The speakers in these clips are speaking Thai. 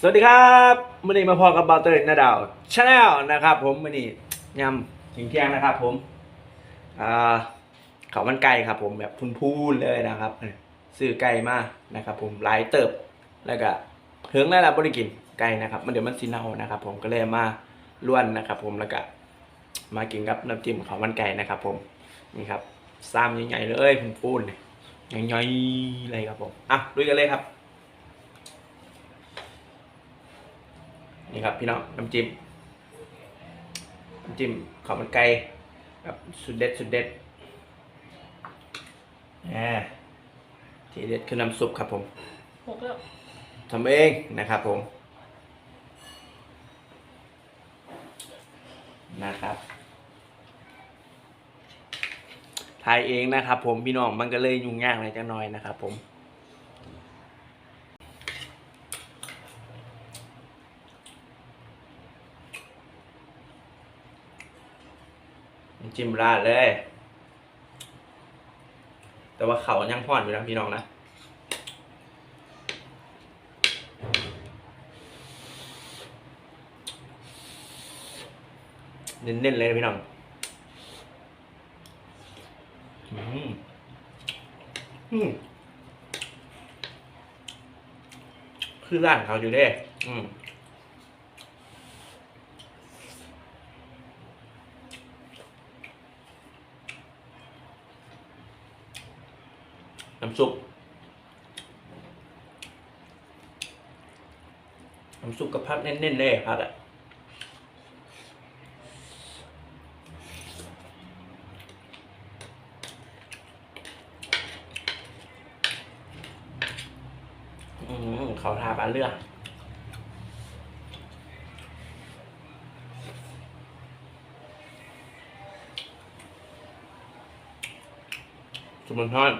สวัสดีครับมื่อนี้มาพอกับบาเตอร์นาดาวชาแนลนะครับผมมื่อนี้ยำถึงเที่ยงนะครับผมอ่าเขาวมันไก่ครับผมแบบพูนๆเลยนะครับซื้อไก่มานะครับผมหลายเติบแล้วก็เพิงได้ละบริกินไก่นะครับ มันเดี๋ยวมันสีเน่านะครับ ผมก็เลยมาล้วนนะครับ ผมแล้วก็มากินกับน้ำจิ้มเขาวมันไก่นะครับ ผมนี่ครับซ้ำใหญ่ๆเลยพูนๆใหญ่ๆเลยครับผมอะลุยกันเลยครับ นี่ครับพี่น้องน้ำจิ้มน้ำจิ้มข้าวมันไก่แบบสุดเด็ดสุดเด็ดแหมที่เด็ดคือน้ำซุปครับผมหกแล้วทำเองนะครับผมนะครับถ่ายเองนะครับผมพี่น้องมันก็เลยยุ่งยากอะไรจังน้อยนะครับผม จิ้มราดเลย แต่ว่าเขายังพ่อนอยู่นะพี่น้องนะเน้นๆเลยนะพี่น้องอืมอืมคือร้านเขาอยู่เด้อืม ซุปน้ำซุปกับพัดเน้นๆเลยพัดอะเขาทาปลาเลือดสมุนทอด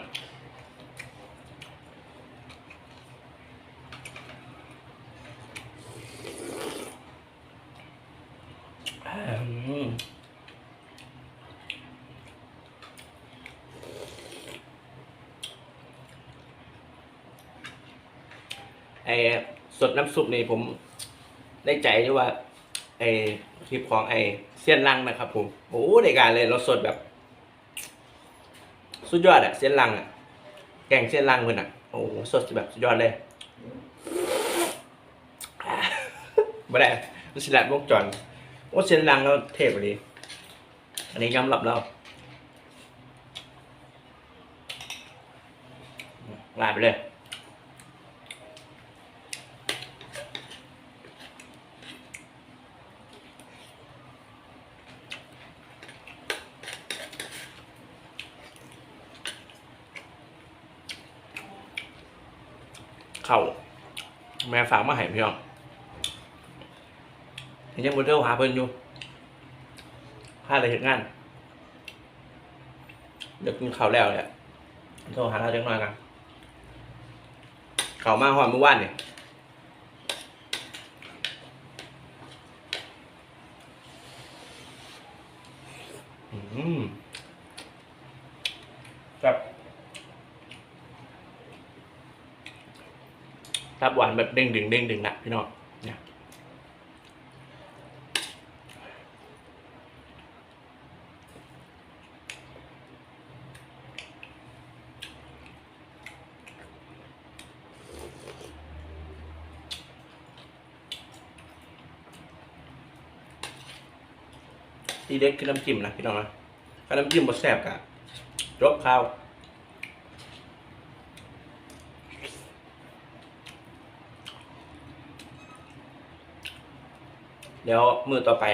อืมไอ้ สดน้ำซุปนี่ผมได้ใจที่ว่าไอ้คลิปของไอ้เซียนลังนะครับ ผมโอ้ในการเลยเราสดแบบ สุดยอดอะเส้นลังอะแกงเส้นลังเพื่อนอะโอ้โหสดแบบสุดยอดเลยอ่าได้มันสลัดวงจรโอ้เส้นลังเราเทพเลยอันนี้ยำหลับเราลาไปเลย เข่าแม่ฝากมาให้พี่น้องยังบนเที่ยวหาเพิ่นอยู่พลาดอะไรเหตุงานเดี๋ยวกินข้าวแล้วเนี่ยโทรหาเราจังหน่อยกันข้าวมาหอมเมื่อวานเนี่ยอืมแบบ รับหวานแบบเด้งดึงเด้งดึงนะพี่น้องเนี่ยทีเด็ดคือน้ำจิ้มนะพี่น้องนะถ้าน้ำจิ้มบดแซ่บกะรบข้าว เดี๋ยวมือต่อไป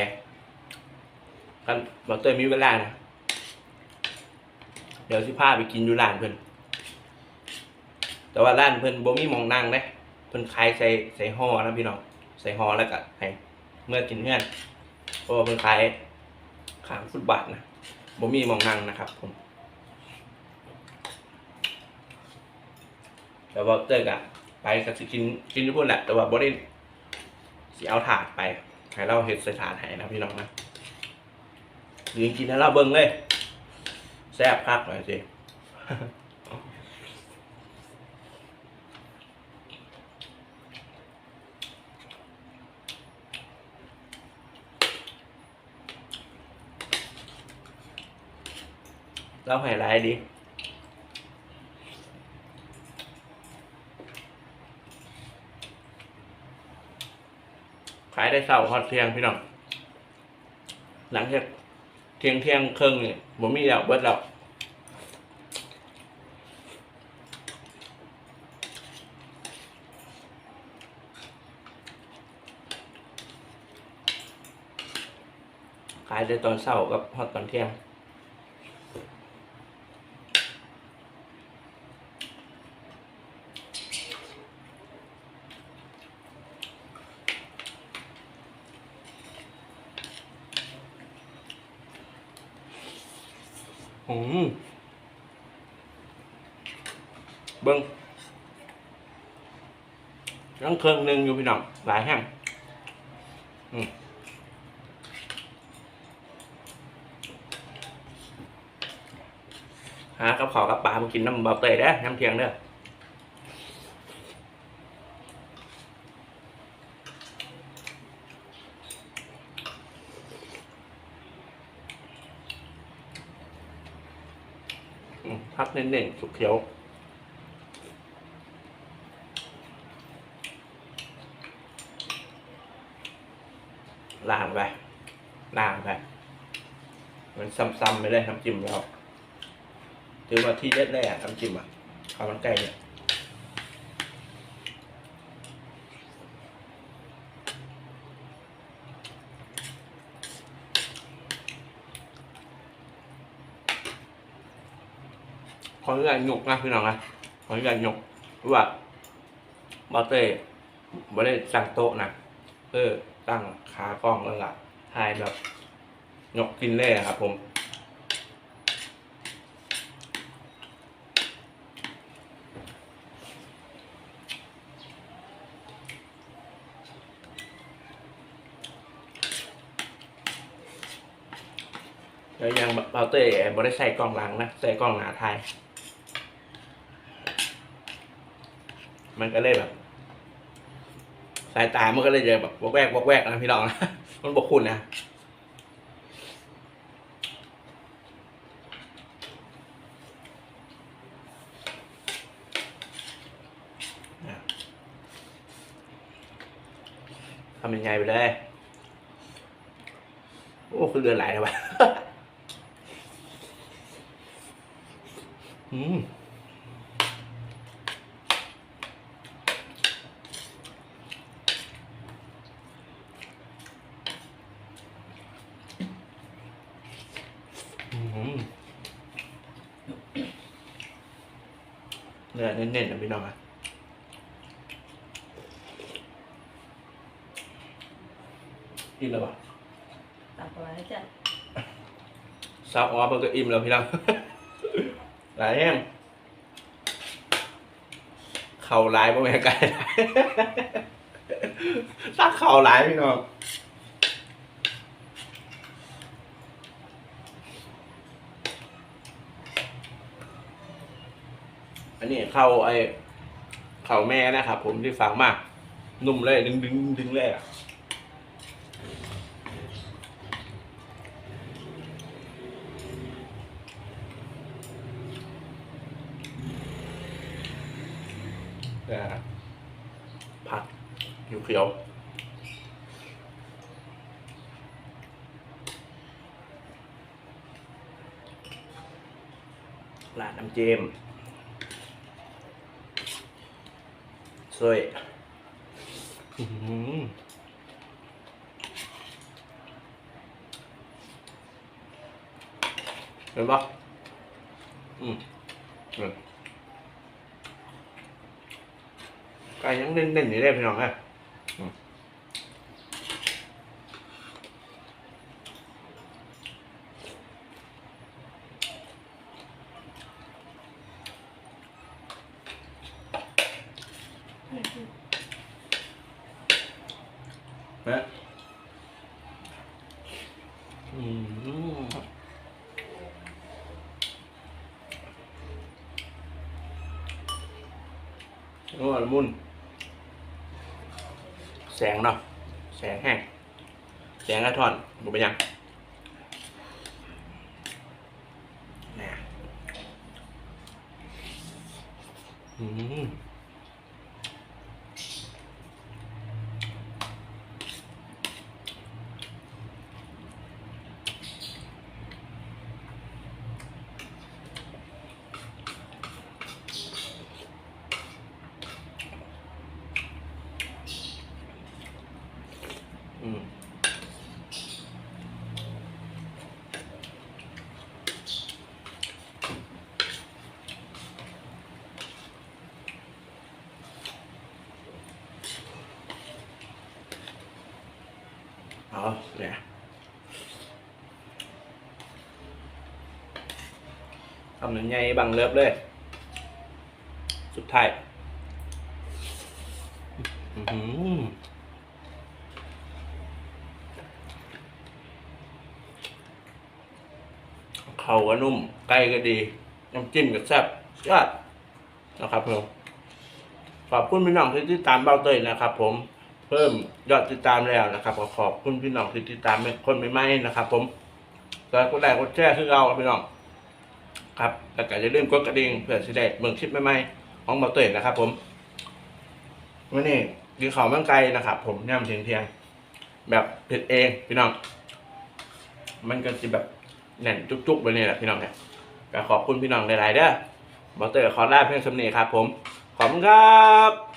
กันบอกเตยมีเวลานะเดี๋ยวสิพาไปกินอยู่ร้านเพิ่อนแต่ว่าร้านเพิ่อนบ่มีมองนั่งเด้เพิ่อนขายใส่ใส่ห่อนะพี่น้องใส่ห่อแล้วก็ให้เมื่อกินเงื่อนเพราะว่าเพิ่อนขายขางฟุตบาทนะบ่มีมองนั่งนะครับผมแต่ว่าเตยกะไปก็สิกินกินอยู่พุ่นแหละแต่ว่าบ่ได้สิเอาถาดไป ใายเราเห็ดใส่ถาดหายนะพี่น้องนะยืนกินแล้วเราเบิ้งเลย แซ่บพักหน่อยสิเราหายไรดีายได้เศร้าฮอดเที่ยงพี่น้องหลังจากเที่ยงเที่ยงครึ่งเนี่ยผมมีแล้วเบิดแล้วขายได้ตอนเช้ากับฮอดตอนเที่ยง อืมเบิ้งยังเครื่องหนึ่งอยู่พี่น้องหลายแห้งอืมหากับขอกับปลามากินน้ำเบาเตยเด้น้ำเทียงเด้อ พักเน่นๆสุกเขียว ล่างไปล่างไปมันซ้ำๆไปเลยน้ำจิ้มแล้วถือว่าที่เด็ดแรกน้ำจิ้มอะข้าวมันไก่เนี่ยขออนุ ญาตหยกนะพี่น้องนะขออนุญาตหยกเพราะว่าบอเต้ไม่ได้สั่งโต๊ะนะเออตั้งขากล้องแล้วล่ะถ่ายแบบหยกกินเล่ครับ ผมแล้วยังเราเต้บ่ได้ใส่กล้องหลังนะใส่กล้องหน้าถ่าย มันก็เลยแบบ สายตามันก็เลยจะแบบวกแวกวกแวกนะพี่น้องนะมันบกคุณนะทำยังไงไปเลย โอ้คือเดือนไหลเลยวะอืม อืม เนื้อเน้นๆนะพี่น้องอะอิ่มแล้วปะตักไว้จ้ะซาวออฟมันก็อิ่มแล้วพี่น้อง หลายแห้งเข่าหลายบ่แม่นไก่หลายซักเข่าหลายพี่น้อง อันนี้เข้าไอ้เข่าแม่นะครับ ผมที่ฟังมาก นุ่มเลยดึงดึงดึงเลยอะนะผักอยู่เขียวราดน้ำเจม สวยอื้อหือเห็นปะอืมอืมไก่ยังเน้นๆอยู่ได้พี่น้องฮะ โอ้ละมุนแสงเนาะแสงแห้งแสงกระท่อนบุบยังอืม เอาเนี่ยทำหนึ่งไงบังเลิฟเลย สุดท้ายเขาก็นุ่ม ไก่ก็ดี น้ำจิ้มก็แซ่บยอดนะครับผมขอบคุณพี่น้องที่ติดตามเบ้าเตยนะครับผม เพิ่มยอดติดตามแล้วนะครับขอขอบคุณพี่น้องที่ติดตามคนใหม่ๆนะครับ ผมแล้วก็ได้กดแชร์คือเราพี่น้องครับแล้วก็อย่าลืมกดกระดิ่งเพื่อจะได้เบิ่งคลิปใหม่ๆของเบาเตยนะครับ ผมวันนี้กินข้าวมันไก่นะครับ ผมย่ำเทียงเทียงแบบเผ็ดเองพี่น้อง มันก็จะแบบแน่นจุกๆไปนี่แหละพี่น้องเนี่ยก็ขอบคุณพี่น้องหลายๆเด้อเบาเตยขอลาเพียงสำเนีครับ ผมขอบคุณครับ